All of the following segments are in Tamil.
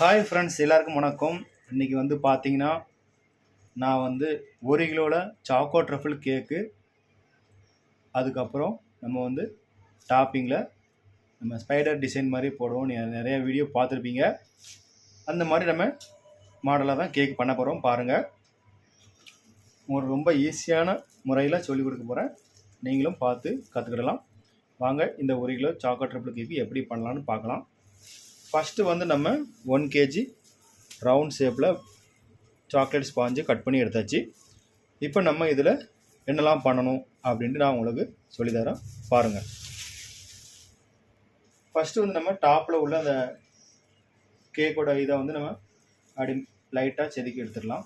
ஹாய் ஃப்ரெண்ட்ஸ் எல்லாருக்கும் வணக்கம். இன்றைக்கி வந்து பார்த்தீங்கன்னா நான் வந்து ஒரு கிலோவில் சாக்கோ ட்ரஃபிள் கேக்கு அதுக்கப்புறம் நம்ம வந்து டாப்பிங்கில் நம்ம ஸ்பைடர் டிசைன் மாதிரி போடுவோம். நிறைய வீடியோ பார்த்துருப்பீங்க. அந்த மாதிரி நம்ம மாடலாக தான் கேக் பண்ண போகிறோம் பாருங்கள் உங்களுக்கு ரொம்ப ஈஸியான முறையில் சொல்லிக் கொடுக்க போகிறேன் நீங்களும் பார்த்து கற்றுக்கிடலாம் வாங்க இந்த ஒரு கிலோ சாக்கோ ட்ரிபிள் கேக்கு எப்படி பண்ணலான்னு பார்க்கலாம். ஃபஸ்ட்டு வந்து நம்ம ஒன் கேஜி ரவுண்ட் ஷேப்பில் சாக்லேட் ஸ்பாஞ்சு கட் பண்ணி எடுத்தாச்சு. இப்போ நம்ம இதில் என்னெல்லாம் பண்ணணும் அப்படின்ட்டு நான் உங்களுக்கு சொல்லித்தரேன் பாருங்கள் ஃபஸ்ட்டு வந்து நம்ம டாப்பில் உள்ள அந்த கேக்கோட இதை வந்து நம்ம அப்படி லைட்டாக செதுக்கி எடுத்துடலாம்.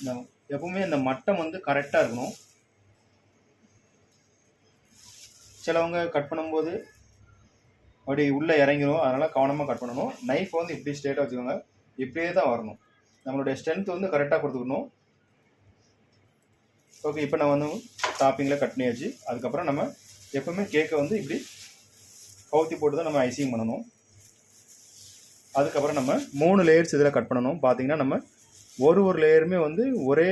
இந்த எப்பவுமே இந்த மட்டம் வந்து கரெக்டாக இருக்கணும். சிலவங்க கட் பண்ணும்போது அப்படி உள்ளே இறங்கிடும் அதனால் கவனமாக கட் பண்ணணும். நைஃப் வந்து இப்படி ஸ்ட்ரெயிட்டாக வச்சுக்கோங்க. இப்படியே தான் வரணும். நம்மளுடைய ஸ்ட்ரென்த் வந்து கரெக்டாக கொடுத்துக்கணும். ஓகே இப்போ நான் வந்து டாப்பிங்கில் கட் பண்ணியாச்சு. அதுக்கப்புறம் நம்ம எப்போவுமே கேக்கை வந்து இப்படி கவுத்தி போட்டு தான் நம்ம ஐசிங் பண்ணணும். அதுக்கப்புறம் நம்ம மூணு லேயர்ஸ் இதில் கட் பண்ணணும். பார்த்திங்கன்னா நம்ம ஒரு ஒரு லேயருமே வந்து ஒரே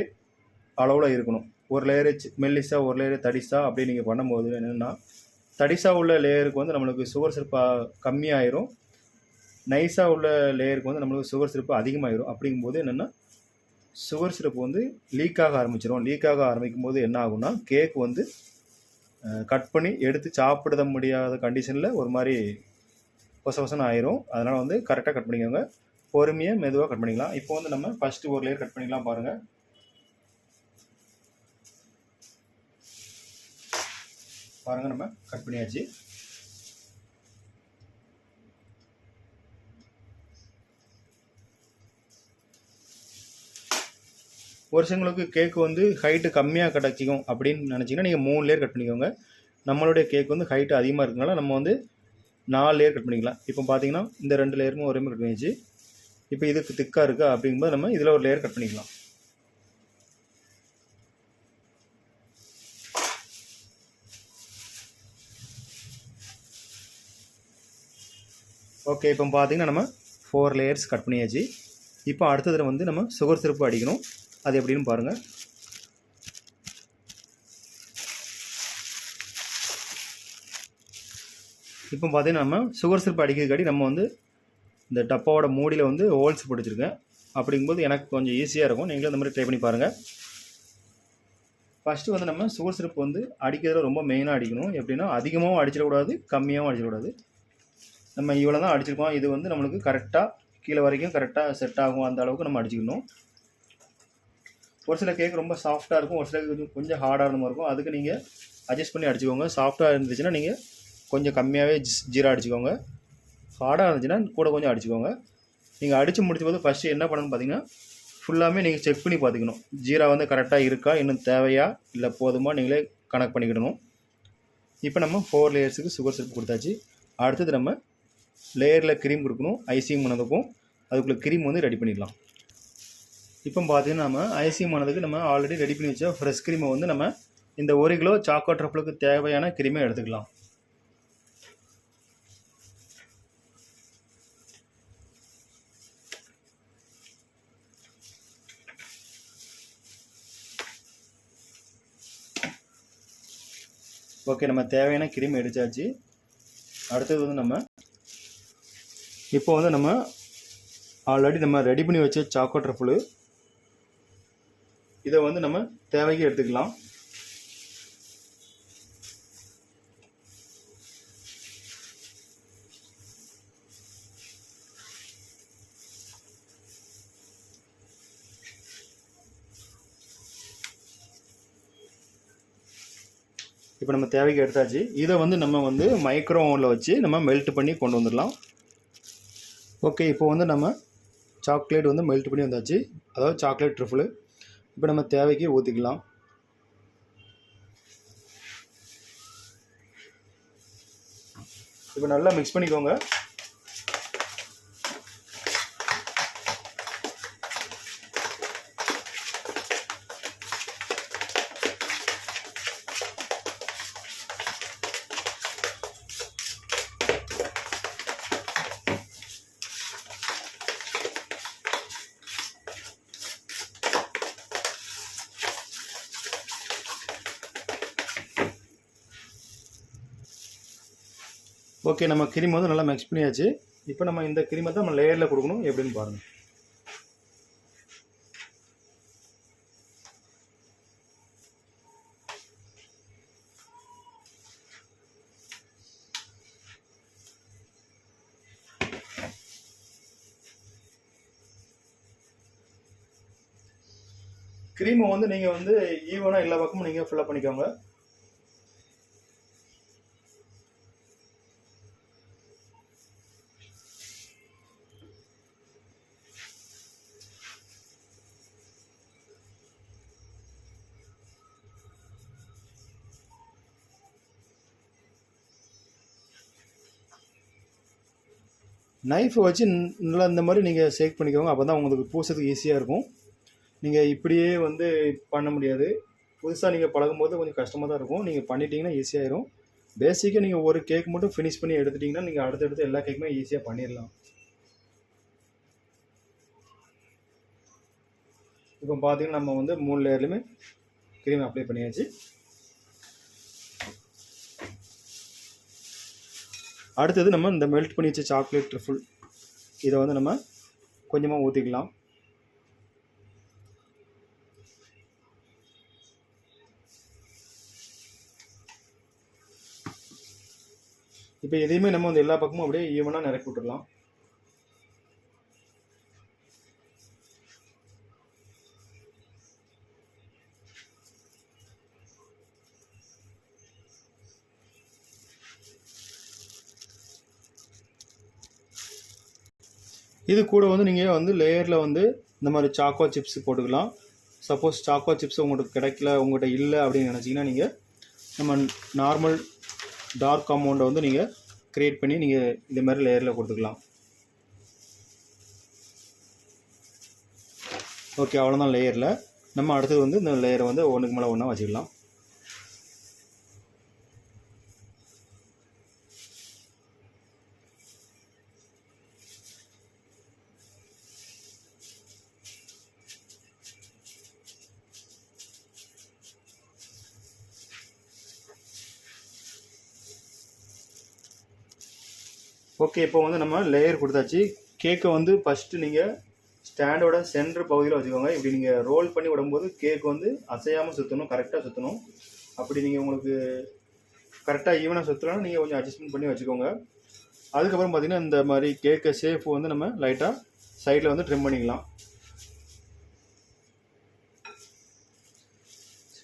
அளவில் இருக்கணும். ஒரு லேயரு மெல்லிஸாக ஒரு லேயரு தடிசா அப்படி நீங்கள் பண்ணும்போது என்னென்னா தடிசாக உள்ள லேயருக்கு வந்து நம்மளுக்கு சுகர் சிறப்பு கம்மியாயிரும். நைஸாக உள்ள லேயருக்கு வந்து நம்மளுக்கு சுகர் சிறப்பு அதிகமாயிரும். அப்படிங்கும்போது என்னென்னா சுகர் சிறப்பு வந்து லீக் ஆக ஆரம்பிச்சிடும் லீக் ஆக ஆரம்பிக்கும் போது என்ன ஆகும்னா கேக் வந்து கட் பண்ணி எடுத்து சாப்பிட முடியாத கண்டிஷனில் ஒரு மாதிரி பொச பொசன்னு ஆயிரும். அதனால் வந்து கரெக்டாக கட் பண்ணிக்கோங்க. பொறுமையாக மெதுவாக கட் பண்ணிக்கலாம். இப்போ வந்து நம்ம ஃபஸ்ட்டு ஒரு லேயர் கட் பண்ணிக்கலாம் பாருங்கள் பாருங்கள் நம்ம கட் பண்ணியாச்சு. ஒரு சிலங்களுக்கு கேக்கு வந்து ஹைட்டு கம்மியாக கிடச்சிக்கும் அப்படின்னு நினச்சிங்கன்னா நீங்கள் மூணு லேயர் கட் பண்ணிக்கோங்க. நம்மளுடைய கேக் வந்து ஹைட்டு அதிகமாக இருக்கனால நம்ம வந்து நாலு லேயர் கட் பண்ணிக்கலாம். இப்போ பார்த்தீங்கன்னா இந்த ரெண்டு லேயருமே ஒரே மாதிரி கட் பண்ணியாச்சு. இப்போ இதுக்கு திக்காக இருக்குது அப்படிங்கும்போது நம்ம இதில் ஒரு லேயர் கட் பண்ணிக்கலாம். ஓகே இப்போ பார்த்தீங்கன்னா நம்ம ஃபோர் லேயர்ஸ் கட் பண்ணியாச்சு. இப்போ அடுத்ததில் வந்து நம்ம சுகர் சிறப்பு அடிக்கணும். அது எப்படின்னு பாருங்கள் இப்போ பார்த்தீங்கன்னா நம்ம சுகர் சிறப்பு அடிக்கிறதுக்காடி நம்ம வந்து இந்த டப்பாவோட மூடியில் வந்து ஹோல்ஸ் பிடிச்சிருக்கேன் அப்படிங்கும்போது எனக்கு கொஞ்சம் ஈஸியாக இருக்கும். நீங்களும் இந்த மாதிரி ட்ரை பண்ணி பாருங்கள் ஃபஸ்ட்டு வந்து நம்ம சுகர் சிறப்பு வந்து அடிக்கிறதுல ரொம்ப மெயினாக அடிக்கணும். எப்படின்னா அதிகமாகவும் அடிச்சிடக்கூடாது கம்மியாகவும் அடிச்சிடக்கூடாது. நம்ம இவ்வளோ தான் அடிச்சிருக்கோம். இது வந்து நம்மளுக்கு கரெக்டாக கீழே வரைக்கும் கரெக்டாக செட் ஆகும் அந்த அளவுக்கு நம்ம அடிச்சுக்கணும். ஒரு சில கேக் ரொம்ப சாஃப்டாக இருக்கும். ஒரு சில கொஞ்சம் கொஞ்சம் ஹார்டாக இருந்த மாதிரி இருக்கும். அதுக்கு நீங்கள் அட்ஜஸ்ட் பண்ணி அடிச்சுக்கோங்க. சாஃப்டாக இருந்துச்சுன்னா நீங்கள் கொஞ்சம் கம்மியாகவே ஜீரா அடிச்சுக்கோங்க. ஹார்டாக இருந்துச்சுன்னா கூட கொஞ்சம் அடிச்சுக்கோங்க. நீங்கள் அடித்து முடிச்ச போது ஃபஸ்ட்டு என்ன பண்ணணும்னு பார்த்தீங்கன்னா ஃபுல்லாமே நீங்கள் செக் பண்ணி பார்த்துக்கணும் ஜீரா வந்து கரெக்டாக இருக்கா இன்னும் தேவையா இல்லை போதுமா நீங்களே கனெக்ட் பண்ணிக்கிடணும். இப்போ நம்ம ஃபோர் லேயர்ஸுக்கு சுகர் சிரப் கொடுத்தாச்சு. அடுத்தது நம்ம லேயரில் க்ரீம் கொடுக்கணும் ஐசிங் பண்ணதுக்கும் அதுக்குள்ளே க்ரீம் வந்து ரெடி பண்ணிடலாம். இப்போ பார்த்தீங்கன்னா நம்ம ஐசிங் பண்ணதுக்கு நம்ம ஆல்ரெடி ரெடி பண்ணி வச்ச ஃப்ரெஷ் க்ரீமை வந்து நம்ம இந்த ஒரு கிலோ சாக்கோ ட்ரப்பிளுக்கு தேவையான க்ரீமை எடுத்துக்கலாம். ஓகே நம்ம தேவையான கிரீம் எடுத்தாச்சு. அடுத்தது வந்து நம்ம இப்போ வந்து நம்ம ஆல்ரெடி நம்ம ரெடி பண்ணி வச்ச சாக்கோ ட்ரஃபுல் இதை வந்து நம்ம தேவைக்கு எடுத்துக்கலாம். இப்போ நம்ம தேவைக்கு எடுத்தாச்சு. இதை வந்து நம்ம வந்து மைக்ரோ ஓவனில் வச்சு நம்ம மெல்ட் பண்ணி கொண்டு வந்துடலாம். ஓகே இப்போ வந்து நம்ம சாக்லேட் வந்து மெல்ட் பண்ணி வந்தாச்சு. அதாவது சாக்லேட் ட்ரிஃபிள் இப்போ நம்ம தேவைக்கு ஊற்றிக்கலாம் இப்போ நல்லா மிக்ஸ் பண்ணிக்கோங்க. ஓகே நம்ம கிரீம் வந்து நல்லா மிக்ஸ் பண்ணியாச்சு. இப்போ நம்ம இந்த கிரீமை தான் நம்ம லேயரில் கொடுக்கணும். எப்படின்னு பாருங்கள் க்ரீமை வந்து நீங்கள் வந்து ஈவனாக எல்லா பக்கமும் நீங்கள் ஃபில்லப் பண்ணிக்கோங்க. நைஃப் வச்சு நல்லா இந்த மாதிரி நீங்கள் ஷேக் பண்ணிக்கோங்க. அப்போ தான் உங்களுக்கு பூசத்துக்கு ஈஸியாக இருக்கும். நீங்கள் இப்படியே வந்து பண்ண முடியாது. புதுசாக நீங்கள் பழகும் போது கொஞ்சம் கஷ்டமாக தான் இருக்கும். நீங்கள் பண்ணிட்டீங்கன்னா ஈஸியாகிடும் பேசிக்காக நீங்கள் ஒரு கேக் மட்டும் ஃபினிஷ் பண்ணி எடுத்துட்டிங்கன்னா நீங்கள் அடுத்தடுத்து எல்லா கேக்குமே ஈஸியாக பண்ணிடலாம் இப்போ பார்த்தீங்கன்னா நம்ம வந்து மூணு லேயர்லையுமே க்ரீம் அப்ளை பண்ணியாச்சு. அடுத்தது நம்ம இந்த மெல்ட் பண்ணி வச்ச சாக்லேட் ட்ரிஃபுல் இதை வந்து நம்ம கொஞ்சமாக ஊற்றிக்கலாம் இப்போ எதையுமே நம்ம வந்து எல்லா பக்கமும் அப்படியே ஈவனாக நிரப்பி விட்டுடலாம் இது கூட வந்து நீங்கள் வந்து லேயரில் வந்து இந்த மாதிரி சாக்கோ சிப்ஸ் போட்டுக்கலாம். சப்போஸ் சாக்கோ சிப்ஸ் உங்களுக்கு கிடைக்கல உங்கள்கிட்ட இல்லை அப்படின்னு நினச்சிங்கன்னா நீங்கள் நம்ம நார்மல் டார்க் அமௌண்ட்டை வந்து நீங்கள் க்ரியேட் பண்ணி நீங்கள் இந்த மாதிரி லேயரில் கொடுத்துக்கலாம். ஓகே அவ்வளோதான் லேயரில் நம்ம அடுத்தது வந்து இந்த லேயரை வந்து ஒன்றுக்கு மேலே ஒன்றா வச்சுக்கலாம். ஓகே இப்போ வந்து நம்ம லேயர் கொடுத்தாச்சு. கேக்கை வந்து ஃபஸ்ட்டு நீங்கள் ஸ்டாண்டோட சென்டர் பகுதியில் வச்சுக்கோங்க. இப்படி நீங்கள் ரோல் பண்ணி விடும்போது கேக் வந்து அசையாமல் சுற்றணும் கரெக்டாக சுற்றணும் அப்படி நீங்கள் உங்களுக்கு கரெக்டாக ஈவனாக சுற்றலாம் நீங்கள் கொஞ்சம் அட்ஜஸ்ட்மெண்ட் பண்ணி வச்சுக்கோங்க. அதுக்கப்புறம் பார்த்திங்கன்னா இந்த மாதிரி கேக்கை ஷேப் வந்து நம்ம லைட்டாக சைடில் வந்து ட்ரிம் பண்ணிக்கலாம்.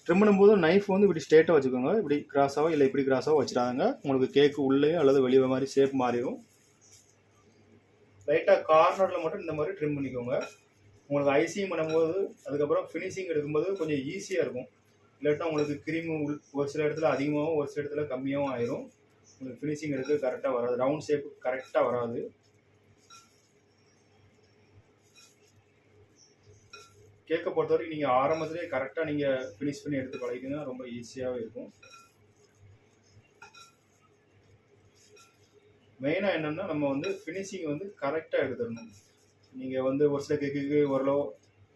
ட்ரிம் பண்ணும்போது நைஃப் வந்து இப்படி ஸ்ட்ரெயிட்டாக வச்சுக்கோங்க. இப்படி கிராஸாவோ இல்லை இப்படி கிராஸாவோ வச்சிடாங்க உங்களுக்கு கேக்கு உள்ளே அல்லது வெளியே மாதிரி ஷேப் மாறிடும். லைட்டாக கார்னரில் மட்டும் இந்த மாதிரி ட்ரிம் பண்ணிக்கோங்க. உங்களுக்கு ஐசிங் பண்ணும்போது அதுக்கப்புறம் ஃபினிஷிங் எடுக்கும்போது கொஞ்சம் ஈஸியாக இருக்கும். இல்லாட்டா உங்களுக்கு க்ரீம் ஒரு சில இடத்துல அதிகமாகவும் ஒரு சில இடத்துல கம்மியாகவும் ஆயிரும். உங்களுக்கு ஃபினிஷிங் எடுக்க கரெக்டாக வராது. ரவுண்ட் ஷேப் கரெக்டாக வராது. கேக்கை பொறுத்தவரைக்கும் நீங்கள் ஆரம்பத்திலே கரெக்டாக நீங்கள் ஃபினிஷ் பண்ணி எடுத்து பழகிங்கன்னா ரொம்ப ஈஸியாகவே இருக்கும். மெயினாக என்னென்னா நம்ம வந்து ஃபினிஷிங் வந்து கரெக்டாக எடுத்துடணும். நீங்கள் வந்து ஒரு சில கேக்குக்கு ஓரளவு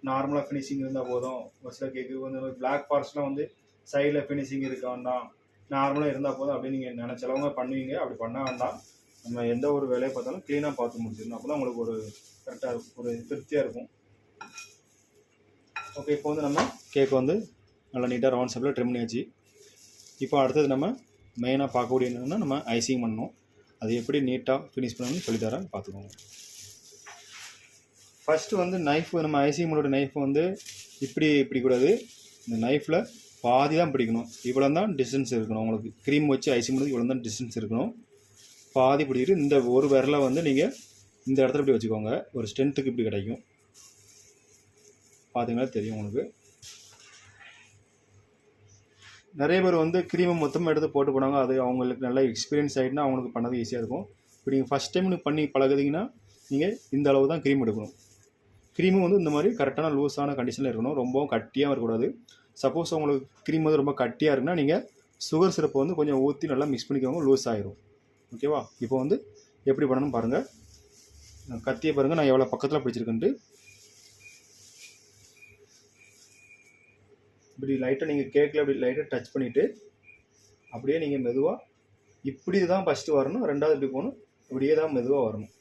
நார்மலாக ஃபினிஷிங் இருந்தால் போதும். ஒரு சில கேக்கு வந்து பிளாக் ஃபாரஸ்ட்லாம் வந்து சைடில் ஃபினிஷிங் இருக்க வேண்டாம். நார்மலாக இருந்தால் போதும் அப்படின்னு நீங்கள் நினச்சளவங்க பண்ணுவீங்க. அப்படி பண்ண வேண்டாம். நம்ம எந்த ஒரு வேலையை பார்த்தாலும் க்ளீனாக பார்த்து முடிச்சிடணும். அப்போ தான் உங்களுக்கு ஒரு கரெக்டாக இருக்கும். ஒரு திருப்தியாக இருக்கும். ஓகே இப்போ வந்து நம்ம கேக் வந்து நல்லா நீட்டாக ரவுண்ட் ஷேப்பில் ட்ரிம் பண்ணியாச்சு. இப்போ அடுத்தது நம்ம மெயினாக பார்க்கக்கூடிய என்னென்னா நம்ம ஐசிங் பண்ணணும். அது எப்படி நீட்டாக ஃபினிஷ் பண்ணணும்னு சொல்லித்தரேன் பார்த்துக்கோங்க. ஃபஸ்ட்டு வந்து நைஃப் நம்ம ஐசிஎம்மோட நைஃப் வந்து இப்படி பிடிக்கூடாது இந்த நைஃப்பில் பாதி தான் பிடிக்கணும். இவ்வளோ தான் டிஸ்டன்ஸ் இருக்கணும் உங்களுக்கு. க்ரீம் வச்சு ஐசிங் இவ்வளோ தான் டிஸ்டன்ஸ் இருக்கணும். பாதி பிடிக்கிட்டு இந்த ஒரு விரலை வந்து நீங்கள் இந்த இடத்துல இப்படி வச்சுக்கோங்க. ஒரு ஸ்ட்ரென்த்துக்கு இப்படி கிடைக்கும். பார்த்தீங்கன்னா தெரியும் உங்களுக்கு. நிறைய பேர் வந்து க்ரீமை மொத்தமாக எடுத்து போட்டு போனாங்க. அது அவங்களுக்கு நல்ல எக்ஸ்பீரியன்ஸ் ஆகிட்டுனா அவங்களுக்கு பண்ணது ஈஸியாக இருக்கும். இப்போ நீங்கள் ஃபஸ்ட் டைம் பண்ணி பழகுதிங்கன்னா நீங்கள் இந்த அளவு தான் க்ரீம் எடுக்கணும். க்ரீமும் வந்து இந்த மாதிரி கரெக்டான லூஸான கண்டிஷனில் இருக்கணும். ரொம்பவும் கட்டியாக இருக்கக்கூடாது. சப்போஸ் உங்களுக்கு க்ரீம் வந்து ரொம்ப கட்டியாக இருக்குன்னா நீங்கள் சுகர் சிரப்பை வந்து கொஞ்சம் ஊற்றி நல்லா மிக்ஸ் பண்ணிக்கோங்க லூஸ் ஆகிரும் ஓகேவா இப்போ வந்து எப்படி பண்ணணும் பாருங்கள் கத்தியை பாருங்கள் நான் எவ்வளோ பக்கத்தில் பிடிச்சிருக்கேன்ட்டு. இப்படி லைட்டாக நீங்கள் கேக்கில் அப்படி லைட்டாக டச் பண்ணிவிட்டு அப்படியே நீங்கள் மெதுவாக இப்படி தான் ஃபஸ்ட்டு வரணும் ரெண்டாவது இப்படி போகணும் இப்படியே தான் மெதுவாக வரணும்.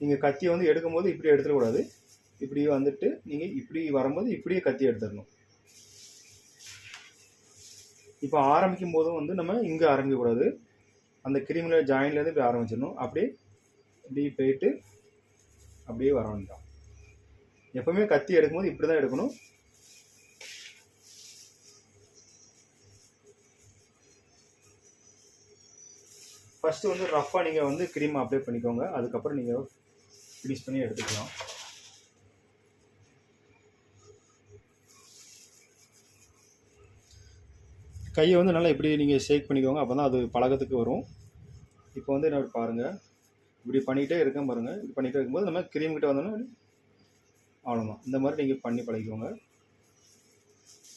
நீங்கள் கத்தியை வந்து எடுக்கும்போது இப்படி எடுத்துடக்கூடாது இப்படி வந்துட்டு நீங்கள் இப்படி வரும்போது இப்படியே கத்தி எடுத்துடணும். இப்போ ஆரம்பிக்கும் போதும் வந்து நம்ம இங்கே ஆரம்பிக்கக்கூடாது அந்த கிரீமில் ஜாயின்லேருந்து இப்படி ஆரம்பிச்சிடணும். அப்படியே இப்படி போயிட்டு அப்படியே வர வேண்டாம் எப்போவுமே கத்தி எடுக்கும்போது இப்படி தான் எடுக்கணும். ஃபஸ்ட்டு வந்து ரஃப்பாக நீங்கள் வந்து க்ரீம் அப்ளை பண்ணிக்கோங்க. அதுக்கப்புறம் நீங்கள் ஃபினிஷ் பண்ணி எடுத்துக்கலாம். கையை வந்து நல்லா இப்படி நீங்கள் ஷேக் பண்ணிக்கோங்க. அப்போ தான் அது பழக்கத்துக்கு வரும். இப்போ வந்து என்ன பாருங்கள் இப்படி பண்ணிகிட்டே இருக்கேன் பாருங்கள் இப்படி பண்ணிகிட்டே இருக்கும்போது நம்ம க்ரீம் கிட்ட வந்தோன்னா அவ்வளோதான் இந்த மாதிரி நீங்கள் பண்ணி பழகிக்கோங்க.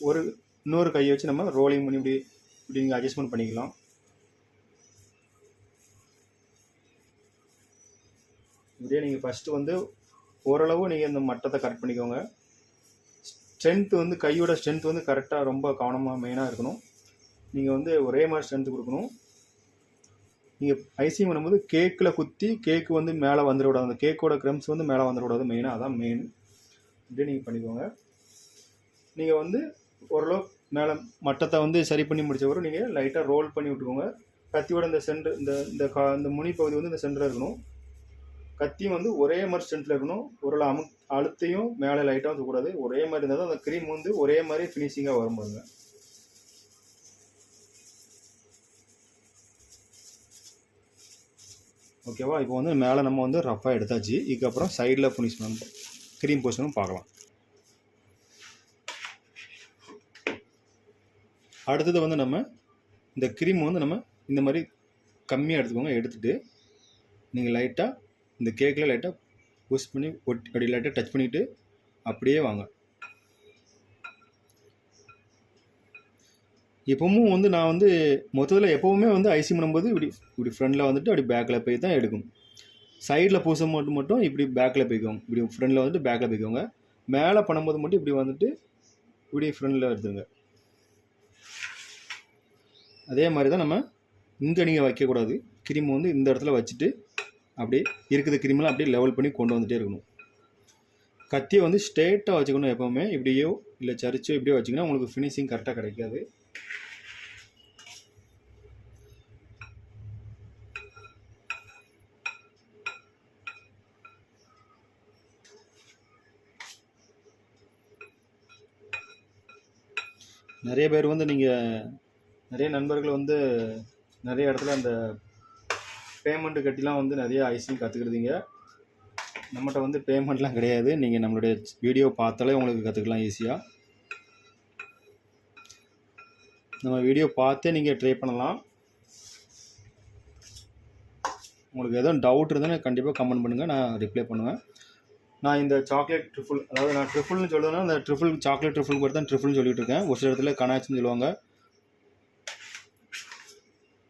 ஒரு இன்னொரு கையை வச்சு நம்ம ரோலிங் பண்ணி இப்படி இப்படி நீங்கள் அட்ஜஸ்ட்மெண்ட் பண்ணிக்கலாம். இதே நீங்கள் ஃபஸ்ட்டு வந்து ஓரளவு நீங்கள் இந்த மட்டத்தை கரெக்ட் பண்ணிக்கோங்க. ஸ்ட்ரென்த்து வந்து கையோட ஸ்ட்ரென்த் வந்து கரெக்டாக ரொம்ப கவனமாக மெயினாக இருக்கணும். நீங்கள் வந்து ஒரே மாதிரி ஸ்ட்ரென்த் கொடுக்கணும். நீங்கள் ஐசிங் பண்ணும்போது கேக்கில் குத்தி கேக்கு வந்து மேலே வந்துடக்கூடாது. அந்த கேக்கோட க்ரம்ஸ் வந்து மேலே வந்துடக்கூடாது. மெயினாக அதான் மெயின் இப்படியே நீங்கள் பண்ணிக்கோங்க. நீங்கள் வந்து ஓரளவு மேலே மட்டத்தை வந்து சரி பண்ணி முடிச்ச நீங்கள் லைட்டாக ரோல் பண்ணி விட்டுக்கோங்க. கத்தியோட இந்த சென்டர் இந்த இந்த கா இந்த முனி பகுதி வந்து இந்த சென்டரில் இருக்கணும். கத்தியும் வந்து ஒரே மாதிரி ஸ்ட்ரென்த்தில் இருக்கணும். ஒரு அமு அழுத்தையும் மேலே லைட்டாக இருக்கக்கூடாது ஒரே மாதிரி இருந்தால் தான் அந்த க்ரீம் வந்து ஒரே மாதிரி ஃபினிஷிங்காக வரும் பாருங்க. ஓகேவா இப்போ வந்து மேலே நம்ம வந்து ரஃப்பாக எடுத்தாச்சு. இதுக்கப்புறம் சைடில் ஃபினிஷ் பண்ண க்ரீம் போர்ஷனும் பார்க்கலாம். அடுத்தது வந்து நம்ம இந்த க்ரீம் வந்து நம்ம இந்த மாதிரி கம்மியாக எடுத்துக்கோங்க. எடுத்துகிட்டு நீங்கள் லைட்டாக இந்த கேக்கில் லைட்டாக புஷ் பண்ணி ஒட்டி அப்படி லைட்டாக டச் பண்ணிவிட்டு அப்படியே வாங்க. எப்பவும் வந்து நான் வந்து மொத்தத்தில் எப்போவுமே வந்து ஐசி பண்ணும்போது இப்படி இப்படி ஃப்ரண்டில் வந்துட்டு அப்படி பேக்கில் போய் தான் எடுக்கும். சைடில் பூச மட்டும் மட்டும் இப்படி பேக்கில் போய்க்கோங்க இப்படி ஃப்ரண்டில் வந்துட்டு பேக்கில் போய்க்கோங்க மேலே பண்ணும்போது மட்டும் இப்படி வந்துட்டு இப்படி ஃப்ரண்டில் எடுத்துங்க. அதே மாதிரி தான் நம்ம இங்கே நீங்கள் வைக்கக்கூடாது. கிரிமை வந்து இந்த இடத்துல வச்சுட்டு அப்படியே இருக்குது கிரீமெல்லாம் அப்படியே லெவல் பண்ணி கொண்டு வந்துகிட்டே இருக்கணும். கத்தியை வந்து ஸ்ட்ரெயிட்டாக வச்சுக்கணும் எப்போவுமே. இப்படியோ இல்லை சரிச்சோ இப்படியோ வச்சிங்கன்னா உங்களுக்கு ஃபினிஷிங் கரெக்டாக கிடைக்காது. நிறைய பேர் வந்து நீங்கள் நிறைய நண்பர்கள் வந்து நிறைய இடத்துல அந்த பேமெண்ட்டு கட்டிலாம் வந்து நிறைய ஐசிங் கற்றுக்கிடுதீங்க நம்மகிட்ட வந்து பேமெண்ட்லாம் கிடையாது. நீங்கள் நம்மளுடைய வீடியோ பார்த்தாலே உங்களுக்கு கற்றுக்கலாம் ஈஸியாக நம்ம வீடியோ பார்த்தே நீங்கள் ட்ரை பண்ணலாம். உங்களுக்கு எதுவும் டவுட் இருந்தால் கண்டிப்பாக கமெண்ட் பண்ணுங்கள் நான் ரிப்ளை பண்ணுவேன். நான் இந்த சாக்லேட் ட்ரிஃபுல் அதாவது நான் ட்ரிஃபுல்னு சொல்லுவேன்னா அந்த ட்ரிஃபுல் சாக்லேட் ட்ரிஃபுல் கூட தான் ட்ரிஃபுல்னு சொல்லிட்டு இருக்கேன். ஒரு சில இடத்துல கனாச்சுன்னு சொல்லுவாங்க.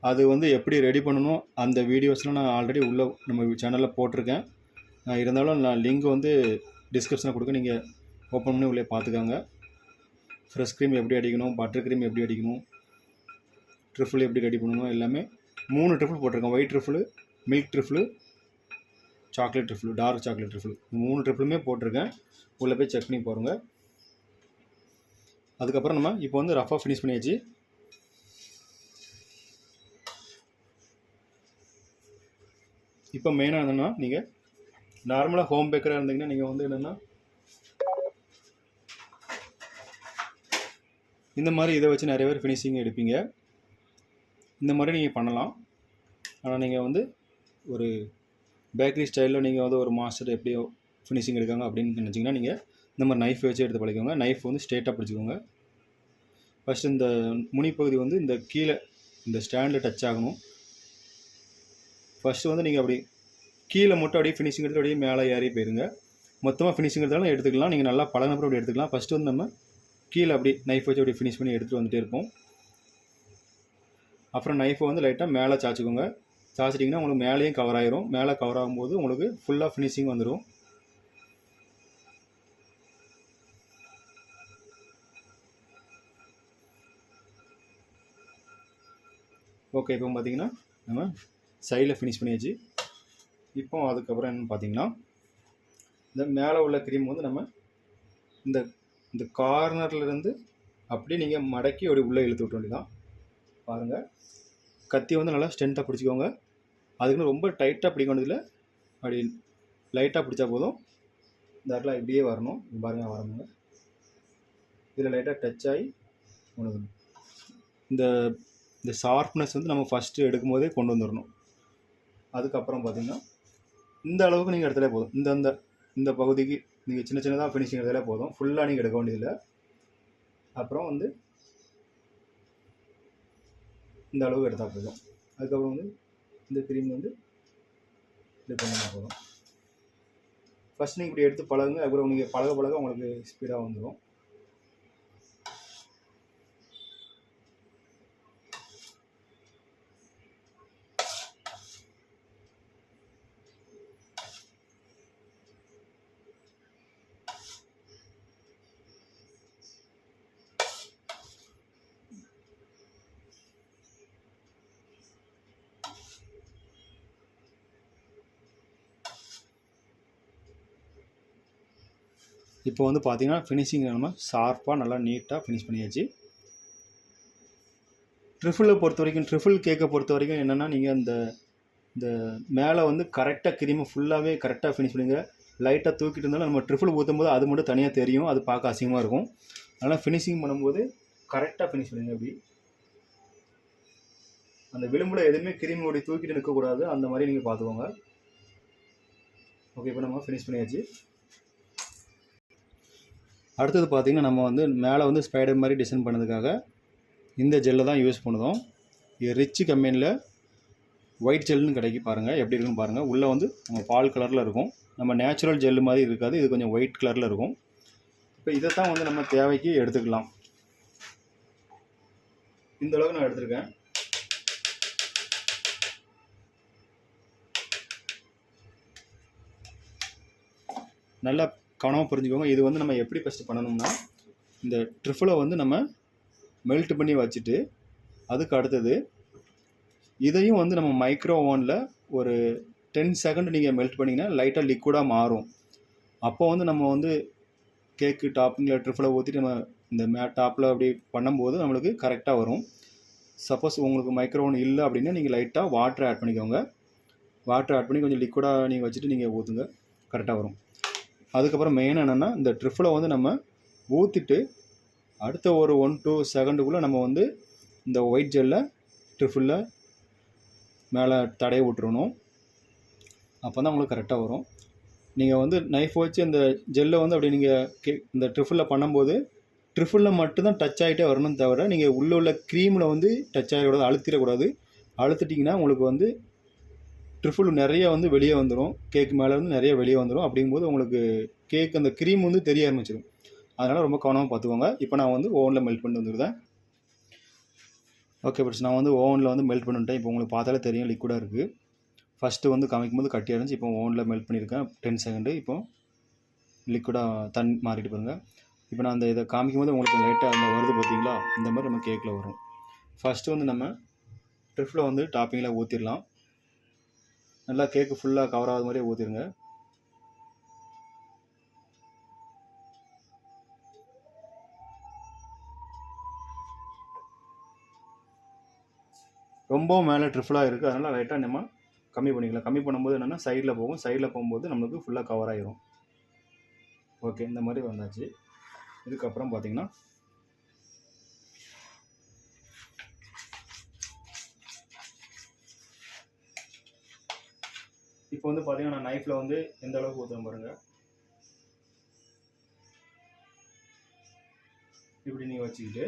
அது வந்து எப்படி ரெடி பண்ணணும் அந்த வீடியோஸ்லாம் நான் ஆல்ரெடி உள்ளே நம்ம சேனலில் போட்டிருக்கேன். நான் இருந்தாலும் நான் லிங்க் வந்து டிஸ்கிரிப்ஷனில் கொடுக்க நீங்கள் ஓப்பன் பண்ணி உள்ளே பார்த்துக்கோங்க. ஃப்ரெஷ் க்ரீம் எப்படி அடிக்கணும் பட்டர் க்ரீம் எப்படி அடிக்கணும் ட்ரிஃபிள் எப்படி ரெடி பண்ணணும் எல்லாமே மூணு ட்ரிஃபிள் போட்டிருக்கேன். White trifle milk trifle chocolate trifle dark chocolate trifle மூணு ட்ரிஃபிளுமே போட்டிருக்கேன். உள்ளே போய் செக் பண்ணி போகிறோங்க அதுக்கப்புறம் நம்ம இப்போ வந்து ரஃபாக ஃபினிஷ் பண்ணியாச்சு. இப்போ மெயினாக என்னென்னா நீங்கள் நார்மலாக ஹோம் பேக்கராக இருந்தீங்கன்னா நீங்கள் வந்து என்னென்னா இந்த மாதிரி இதை வச்சு நிறைய பேர் ஃபினிஷிங் எடுப்பீங்க. இந்த மாதிரி நீங்கள் பண்ணலாம். ஆனால் நீங்கள் வந்து ஒரு பேக்கரி ஸ்டைலில் நீங்கள் வந்து ஒரு மாஸ்டர் எப்படியோ ஃபினிஷிங் எடுக்காங்க அப்படின்னு நினச்சிங்கன்னா நீங்கள் இந்த மாதிரி நைஃப் வச்சு எடுத்து பழகிக்கோங்க நைஃப் வந்து ஸ்ட்ரெயிட்டாக பிடிச்சிக்கோங்க. ஃபஸ்ட்டு இந்த முனிப்பகுதி வந்து இந்த கீழே இந்த ஸ்டாண்டில் டச் ஆகணும். ஃபஸ்ட்டு வந்து நீங்கள் அப்படி கீழே மட்டும் அப்படியே ஃபினிஷிங் எடுத்து அப்படியே மேலே ஏறி போயிருங்க. மொத்தமாக ஃபினிஷிங் எடுத்தாலும் எடுத்துக்கலாம். நீங்கள் நல்லா பழகினப்பறம் அப்படி எடுத்துக்கலாம். ஃபஸ்ட்டு வந்து நம்ம கீழே அப்படி நைஃப் வச்சு அப்படி ஃபினிஷ் பண்ணி எடுத்துகிட்டு வந்துட்டே இருப்போம். அப்புறம் நைஃபை வந்து லைட்டாக மேலே சாய்ச்சிக்கோங்க. சாய்ச்சிட்டிங்கன்னா உங்களுக்கு மேலேயும் கவர் ஆயிரும். மேலே கவர் ஆகும்போது உங்களுக்கு ஃபுல்லாக ஃபினிஷிங் வந்துடும் ஓகே இப்போ பார்த்தீங்கன்னா நம்ம சைடில் ஃபினிஷ் பண்ணியாச்சு. இப்போ அதுக்கப்புறம் என்னன்னு பார்த்தீங்கன்னா இந்த மேலே உள்ள க்ரீம் வந்து நம்ம இந்த இந்த கார்னர்லேருந்து அப்படியே நீங்கள் மடக்கி அப்படி உள்ளே இழுத்து விட்ட வேண்டியதான் பாருங்கள் கத்தி வந்து நல்லா ஸ்ட்ரென்த்தாக பிடிச்சிக்கோங்க. அதுக்குன்னு ரொம்ப டைட்டாக பிடிக்க வேண்டியதில்லை. அப்படி லைட்டாக பிடிச்சா போதும். இந்த இடத்துல இப்படியே வரணும். பாருங்கள் வரணுங்க. இதில் லைட்டாக டச் ஆகி உனக்கு இந்த இந்த ஷார்ப்னஸ் வந்து நம்ம ஃபஸ்ட்டு எடுக்கும் போதே கொண்டு வந்துடணும். அதுக்கப்புறம் பார்த்தீங்கன்னா இந்த அளவுக்கு நீங்கள் எடுத்தாலே போதும். இந்த இந்த இந்த பகுதிக்கு நீங்கள் சின்ன சின்னதாக ஃபினிஷிங் எடுத்தாலே போதும். ஃபுல்லாக நீங்கள் எடுக்க வேண்டியதில்லை. அப்புறம் வந்து இந்த அளவுக்கு எடுத்தால் போதும். அதுக்கப்புறம் வந்து இந்த கிரீம் வந்து இது பண்ணால் போதும். ஃபஸ்ட் நீங்கள் இப்படி எடுத்து பழகுங்க அப்புறம் நீங்கள் பழக பழக உங்களுக்கு ஸ்பீடாக வந்துடும் இப்போ வந்து பார்த்தீங்கன்னா ஃபினிஷிங் நம்ம ஷார்ப்பாக நல்லா நீட்டாக ஃபினிஷ் பண்ணியாச்சு. ட்ரிஃபிளை பொறுத்த வரைக்கும் ட்ரிஃபிள் கேக்கை பொறுத்த வரைக்கும் என்னென்னா நீங்கள் இந்த இந்த மேலே வந்து கரெக்டாக கிரீமை ஃபுல்லாகவே கரெக்டாக ஃபினிஷ் பண்ணுங்க லைட்டாக தூக்கிட்டு இருந்தாலும் நம்ம ட்ரிஃபிள் ஊற்றும் போது அது மட்டும் தனியாக தெரியும். அது பார்க்க அசிங்கமாக இருக்கும். அதனால் ஃபினிஷிங் பண்ணும்போது கரெக்டாக ஃபினிஷ் பண்ணுங்க அப்படி. அந்த விளிம்பில் எதுவுமே கிரீம் ஓடி தூக்கிட்டு நிற்கக்கூடாது. அந்த மாதிரி நீங்கள் பார்த்துக்கோங்க. ஓகே இப்போ நம்ம ஃபினிஷ் பண்ணியாச்சு. அடுத்தது பார்த்திங்கன்னா நம்ம வந்து மேலே வந்து ஸ்பைடர் மாதிரி டிசைன் பண்ணதுக்காக இந்த ஜெல்லை தான் யூஸ் பண்ணுதோம். இது ரிச்சு கம்பெனியில் ஒயிட் ஜெல்னு கிடைக்கி பாருங்கள் எப்படி இருக்குன்னு பாருங்கள் உள்ளே வந்து நம்ம பால் கலரில் இருக்கும். நம்ம நேச்சுரல் ஜெல்லு மாதிரி இருக்காது. இது கொஞ்சம் ஒயிட் கலரில் இருக்கும். இப்போ இதை தான் வந்து நம்ம தேவைக்கு எடுத்துக்கலாம். இந்த அளவுக்கு நான் எடுத்திருக்கேன். நல்லா கவனமாக புரிஞ்சுக்கோங்க. இது வந்து நம்ம எப்படி ஃபஸ்ட்டு பண்ணணும்னா இந்த ட்ரிஃபிளை வந்து நம்ம மெல்ட் பண்ணி வச்சுட்டு அதுக்கு அடுத்தது இதையும் வந்து நம்ம மைக்ரோ ஓவனில் ஒரு டென் செகண்ட் நீங்கள் மெல்ட் பண்ணிங்கன்னா லைட்டாக லிக்விடாக மாறும். அப்போ வந்து நம்ம வந்து கேக்கு டாப்பிங்கில் ட்ரிஃபிளை ஊற்றிட்டு நம்ம இந்த மே டாப்பில் அப்படி பண்ணும்போது நம்மளுக்கு கரெக்டாக வரும். சப்போஸ் உங்களுக்கு மைக்ரோ ஓவன் இல்லை அப்படின்னா நீங்கள் லைட்டாக வாட்டர் ஆட் பண்ணிக்கோங்க. வாட்டர் ஆட் பண்ணி கொஞ்சம் லிக்விடாக நீங்கள் வச்சுட்டு நீங்கள் ஊற்றுங்க கரெக்டாக வரும். அதுக்கப்புறம் மெயின் என்னென்னா இந்த ட்ரிஃபில் வந்து நம்ம ஊற்றிட்டு அடுத்த ஒரு ஒன் டூ செகண்டுக்குள்ளே நம்ம வந்து இந்த ஒயிட் ஜெல்லை ட்ரிஃபில் மேலே தடைய விட்டுறணும். அப்போ தான் உங்களுக்கு கரெக்டாக வரும். நீங்கள் வந்து நைஃப் வச்சு இந்த ஜெல்லை வந்து அப்படி நீங்கள் கே இந்த ட்ரிஃபில் பண்ணும்போது ட்ரிஃபிளில் மட்டும்தான் டச் ஆகிட்டே வரணும் தவிர நீங்கள் உள்ளே உள்ள க்ரீமில் வந்து டச் ஆகிடக்கூடாது அழுத்திடக்கூடாது. அழுத்திட்டிங்கன்னா உங்களுக்கு வந்து ட்ரிஃபிள் நிறைய வந்து வெளியே வந்துடும் கேக் மேலே வந்து நிறைய வெளியே வந்துடும் அப்படிங்கும்போது உங்களுக்கு கேக் அந்த க்ரீம் வந்து தெரிய ஆரம்பிச்சிடும் அதனால் ரொம்ப கவனமாக பார்த்துக்கோங்க. இப்போ நான் வந்து ஓவனில் மெல்ட் பண்ணி வந்துருந்தேன் ஓகே பட்ஸ் நான் வந்து ஓவனில் வந்து மெல்ட் பண்ணிட்டேன். இப்போ உங்களுக்கு பார்த்தாலே தெரியும் லிக்விடாக இருக்குது ஃபஸ்ட்டு வந்து காமிக்கும் போது கட்டியாக இருந்துச்சு இப்போ ஓவனில் மெல்ட் பண்ணியிருக்கேன். டென் செகண்டு இப்போ லிக்விடாக தண்ணி மாறிட்டு பாருங்கள் இப்போ நான் அந்த இதை காமிக்கும் போது உங்களுக்கு லைட்டாக அந்த வருது பார்த்தீங்களா இந்த மாதிரி நம்ம கேக்கில் வரும். ஃபஸ்ட்டு வந்து நம்ம ட்ரிஃபில் வந்து டாப்பிங்கில் ஊற்றிடலாம் நல்லா கேக்கு ஃபுல்லாக கவர் ஆகாத மாதிரியே ஊற்றிடுங்க ரொம்பவும் மேலே ட்ரிஃபிளாக இருக்குது அதனால் லைட்டாக நம்ம கம்மி பண்ணிக்கலாம். கம்மி பண்ணும்போது என்னென்னா சைடில் போகும். சைடில் போகும்போது நம்மளுக்கு ஃபுல்லாக கவர் ஆகிரும் ஓகே இந்த மாதிரி வந்தாச்சு. இதுக்கப்புறம் பார்த்திங்கன்னா இப்போ வந்து பார்த்தீங்கன்னா நான் நைஃப்பில் வந்து எந்த அளவுக்கு ஊற்றுறேன் பாருங்க. இப்படி நீங்கள் வச்சுக்கிட்டு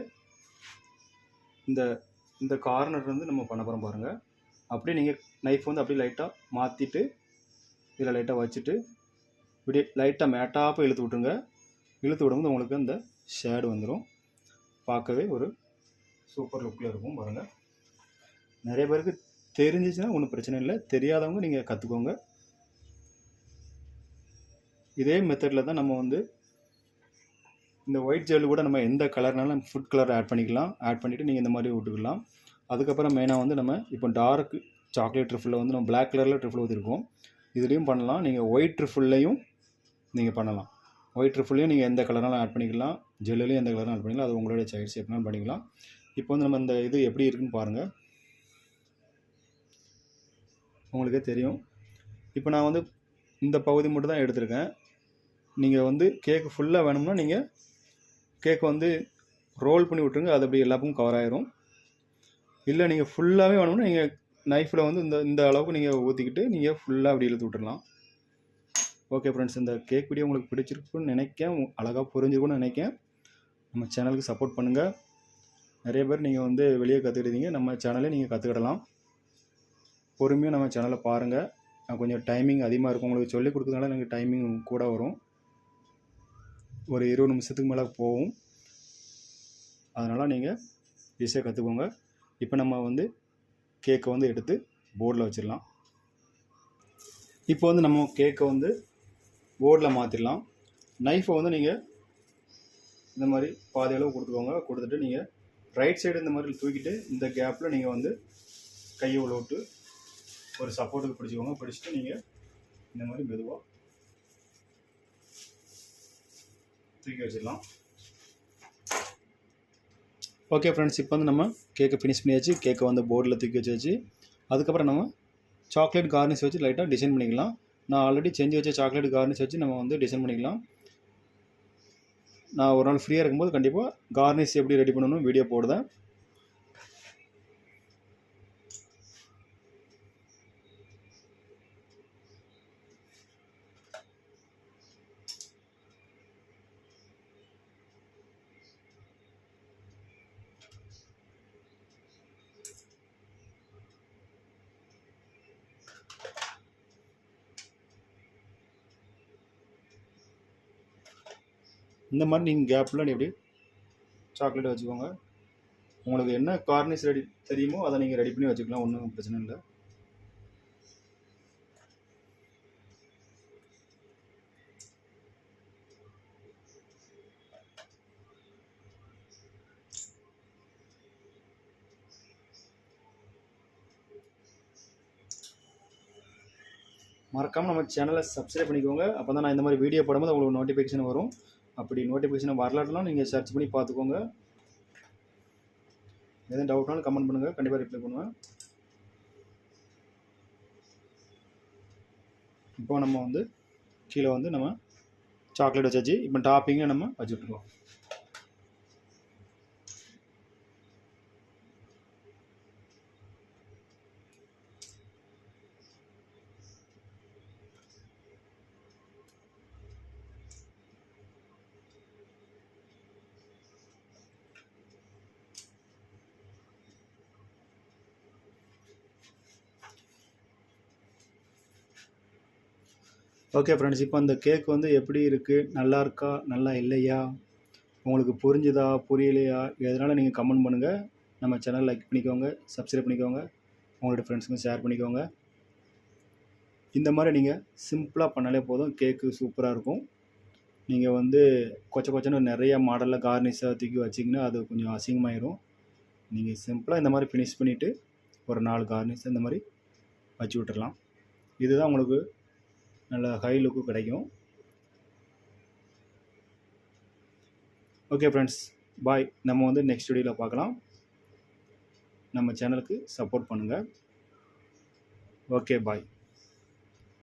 இந்த இந்த கார்னர் வந்து நம்ம பண்ண போகிறோம் பாருங்கள் அப்படியே நீங்கள் நைஃப் வந்து அப்படியே லைட்டாக மாற்றிட்டு இதில் லைட்டாக வச்சுட்டு இப்படி லைட்டாக மேட்டாப்பாக இழுத்து விட்ருங்க இழுத்து விடும்போது உங்களுக்கு அந்த ஷேடு வந்துடும் பார்க்கவே ஒரு சூப்பர் லுக்கில் இருக்கும் பாருங்கள் நிறைய பேருக்கு தெரிஞ்சிச்சுன்னா ஒன்றும் பிரச்சனை இல்லை. தெரியாதவங்க நீங்கள் கற்றுக்கோங்க இதே மெத்தடில் தான் நம்ம வந்து இந்த ஒயிட் ஜெல் கூட நம்ம எந்த கலர்னாலும் ஃபுட் கலர் ஆட் பண்ணிக்கலாம். ஆட் பண்ணிவிட்டு நீங்கள் இந்த மாதிரி விட்டுக்கலாம். அதுக்கப்புறம் மெயினாக வந்து நம்ம இப்போ டார்க் சாக்லேட் ட்ரிஃபில் வந்து நம்ம பிளாக் கலரில் ட்ரிஃபில் ஊற்றிருக்கோம் இதுலேயும் பண்ணலாம். நீங்கள் ஒயிட் ட்ரிஃபில்லையும் நீங்கள் பண்ணலாம். ஒயிட் ட்ரிஃபிள்லையும் நீங்கள் எந்த கலர்னாலும் ஆட் பண்ணிக்கலாம். ஜெல்லுலையும் எந்த கலரும் ஆட் பண்ணிக்கலாம். அது உங்களுடைய சாய்ஸ் எப்படினாலும் பண்ணிக்கலாம். இப்போ வந்து நம்ம இந்த இது எப்படி இருக்குன்னு பாருங்கள் உங்களுக்கே தெரியும். இப்போ நான் வந்து இந்த பகுதி மட்டும் தான் எடுத்திருக்கேன். நீங்கள் வந்து கேக்கு ஃபுல்லாக வேணும்னா நீங்கள் கேக் வந்து ரோல் பண்ணி விட்ருங்க அது அப்படி எல்லாப்புக்கும் கவர் ஆயிரும். இல்லை நீங்கள் ஃபுல்லாகவே வேணும்னா நீங்கள் நைஃப்பில் வந்து இந்த இந்த அளவுக்கு நீங்கள் ஊற்றிக்கிட்டு நீங்கள் ஃபுல்லாக அப்படி இழுத்து விட்டுடலாம் ஓகே ஃப்ரெண்ட்ஸ் இந்த கேக் வீடியோ உங்களுக்கு பிடிச்சிருக்குன்னு நினைக்கேன் அழகாக புரிஞ்சிருக்கும்னு நினைக்கேன் நம்ம சேனலுக்கு சப்போர்ட் பண்ணுங்கள் நிறைய பேர் நீங்கள் வந்து வெளியே கற்றுக்கிட்டீங்க நம்ம சேனலே நீங்கள் கற்றுக்கிடலாம் பொறுமையாக நம்ம சேனலை பாருங்கள் கொஞ்சம் டைமிங் அதிகமாக இருக்கும். உங்களுக்கு சொல்லிக் கொடுக்கறதுனால எனக்கு டைமிங் கூட வரும். ஒரு இருபது நிமிஷத்துக்கு மேலே போகும். அதனால் நீங்கள் ஈஸியாக கற்றுக்கோங்க இப்போ நம்ம வந்து கேக்கை வந்து எடுத்து போர்டில் வச்சிடலாம். இப்போ வந்து நம்ம கேக்கை வந்து போர்டில் மாற்றிடலாம் நைஃபை வந்து நீங்கள் இந்த மாதிரி பாதி அளவு கொடுத்துக்கோங்க. கொடுத்துட்டு நீங்கள் ரைட் சைடு இந்த மாதிரி தூக்கிட்டு இந்த கேப்பில் நீங்கள் வந்து கையை உள்ள விட்டு ஒரு சப்போர்ட்டுக்கு பிடிச்சிக்கோங்க. பிடிச்சிட்டு நீங்கள் இந்த மாதிரி மெதுவாக தூக்கி வச்சிடலாம். ஓகே ஃப்ரெண்ட்ஸ் இப்போ வந்து நம்ம கேக்கை ஃபினிஷ் பண்ணியாச்சு. கேக்கை வந்து போர்டில் தூக்கி வச்சாச்சு. அதுக்கப்புறம் நம்ம சாக்லேட் கார்னிஷ் வச்சு லைட்டாக டிசைன் பண்ணிக்கலாம். நான் ஆல்ரெடி செஞ்சு வச்ச சாக்லேட் கார்னிஷ் வச்சு நம்ம வந்து டிசைன் பண்ணிக்கலாம். நான் ஒரு நாள் ஃப்ரீயாக இருக்கும்போது கண்டிப்பாக கார்னிஷ் எப்படி ரெடி பண்ணணும் வீடியோ போடுதேன் இந்த மாதிரி நீங்கள் கேப்பில் நீ எப்படி சாக்லேட் வச்சுக்கோங்க. உங்களுக்கு என்ன கார்னிஸ் ரெடி தெரியுமோ அதை நீங்கள் ரெடி பண்ணி வச்சுக்கலாம் ஒன்றும் பிரச்சனை இல்லை. மறக்காமல் நம்ம சேனலை சப்ஸ்கிரைப் பண்ணிக்கோங்க. அப்போ தான் நான் இந்த மாதிரி வீடியோ போடும்போது உங்களுக்கு நோட்டிஃபிகேஷன் வரும். அப்படி நோட்டிஃபிகேஷன் வரலாற்றுலாம் நீங்கள் சர்ச் பண்ணி பார்த்துக்கோங்க. எதுவும் டவுட்னாலும் கமெண்ட் பண்ணுங்கள் கண்டிப்பாக ரிப்ளை பண்ணுவேன். இப்போ நம்ம வந்து கீழே வந்து நம்ம சாக்லேட் வச்சாச்சு. இப்போ டாப்பிங்கை நம்ம வச்சுட்ருக்கோம் ஓகே ஃப்ரெண்ட்ஸ் இப்போ அந்த கேக் வந்து எப்படி இருக்குது நல்லா இருக்கா? நல்லா இல்லையா? உங்களுக்கு புரிஞ்சுதா? புரியலையா? எதனால் நீங்கள் கமெண்ட் பண்ணுங்கள் நம்ம சேனல் லைக் பண்ணிக்கோங்க சப்ஸ்கிரைப் பண்ணிக்கோங்க. உங்களோட ஃப்ரெண்ட்ஸுக்கும் ஷேர் பண்ணிக்கோங்க. இந்த மாதிரி நீங்கள் சிம்பிளாக பண்ணாலே போதும். கேக்கு சூப்பராக இருக்கும். நீங்கள் வந்து கொச்ச கொச்சன்னு நிறைய மாடலில் கார்னிஷாக தூக்கி வச்சிங்கன்னா அது கொஞ்சம் அசிங்கமாயிரும். நீங்கள் சிம்பிளாக இந்த மாதிரி ஃபினிஷ் பண்ணிவிட்டு ஒரு நாலு கார்னிஷ் இந்த மாதிரி வச்சு விட்டுடலாம் இதுதான் உங்களுக்கு நல்ல ஹை லுக்கு கிடைக்கும். ஓகே ஃப்ரெண்ட்ஸ் பாய் நம்ம வந்து நெக்ஸ்ட் வீடியோவில் பார்க்கலாம். நம்ம சேனலுக்கு சப்போர்ட் பண்ணுங்கள் ஓகே பாய்